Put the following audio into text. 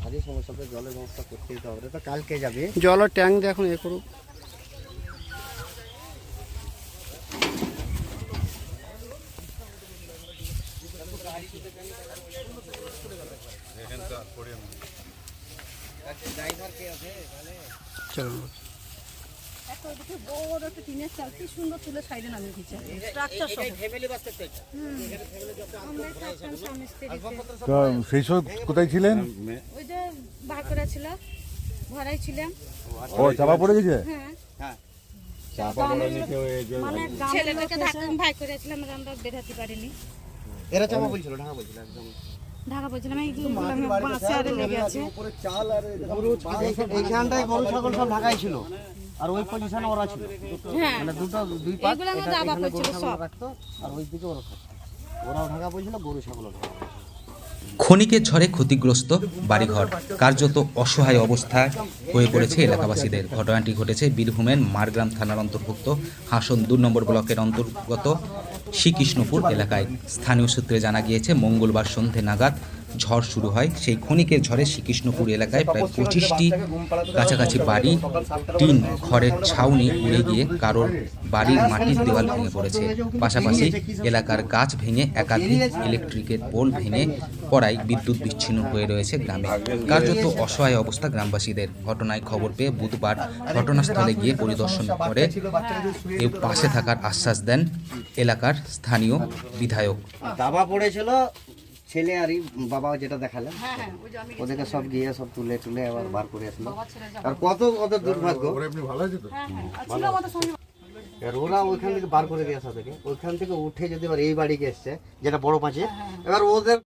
ভারী সমস্যা তো জলের ব্যবস্থা করতেই তো হবে। তো কালকে যাবে। জলের ট্যাঙ্ক দেখুন এখন এ করুক। চলুন। একটা ওইদিকে বড় একটা টিনের চাল কি সুন্দর তুলে সাইডে নামিয়ে দিচ্ছে স্ট্রাকচার সহ। আমরা থাকতাম স্বামী স্ত্রীতে। তো সেই সময় কোথায় ছিলেন? ওই যে বার করা ছিল ছিলাম। ও চাপা পড়ে গেছে? হ্যাঁ। মানে ছেলেটাকে ধাক্কা ভাই করেছিলাম আমরা বেরাতে পারিনি। এরা চাপা বলছিল ঢাকা বলছিল একদম। ঢাকা বলছিলাম এই বাঁচে আরে লেগে আছে। এইখানটায় গরু ছাগল সব ঢাকাই ছিল। আর ওই পজিশনে ওরা ছিল। হ্যাঁ। মানে দুটো দুই পাশ এটা এখানে গরু ছাগল রাখতো আর ওই দিকে ওরা থাকতো। ওরাও ঢাকা গরু ছাগলও ঢাকা বলছিল। খনিকের ঝড়ে ক্ষতিগ্রস্ত বাড়িঘর। কার্যত অসহায় অবস্থায় হয়ে পড়েছে এলাকাবাসীদের। ঘটনাটি ঘটেছে বীরভূমের মারগ্রাম থানার অন্তর্ভুক্ত হাসন দু নম্বর ব্লকের অন্তর্গত শ্রীকৃষ্ণপুর এলাকায়। স্থানীয় সূত্রে জানা গিয়েছে মঙ্গলবার সন্ধে নাগাদ ঝড় শুরু হয়। সেই ক্ষণিকের ঝড়ে শ্রীকৃষ্ণপুর এলাকায় প্রায় পঁচিশটি কাছাকাছি বাড়ি টিন খড়ের ছাউনি উড়ে গিয়ে কারোর বাড়ির মাটির দেওয়াল ভেঙে পড়েছে। পাশাপাশি এলাকার গাছ ভেঙে একাধিক ইলেকট্রিকের পোল ভেঙে পড়ায় বিদ্যুৎ বিচ্ছিন্ন হয়ে রয়েছে গ্রামে। কার্যত অসহায় অবস্থা গ্রামবাসীদের। ঘটনায় খবর পেয়ে বুধবার ঘটনাস্থলে গিয়ে পরিদর্শন করে পাশে থাকার আশ্বাস দেন এলাকার স্থানীয় বিধায়ক। দাবা পড়েছিল ছেলে আর বাবা যেটা দেখালেন হ্যাঁ হ্যাঁ ওই যে আমি ওদেরকে সব গিয়ে সব তুলে তুলে আবার বার করে আসলো। আর কত ওদের দুর্ভাগ্য। আছে হ্যাঁ আর এবার ওরা ওইখান থেকে বার করে দিয়ে আসা থেকে ওইখান থেকে উঠে যদি এবার এই বাড়িকে এসছে যেটা বড় পাঁচে এবার ওদের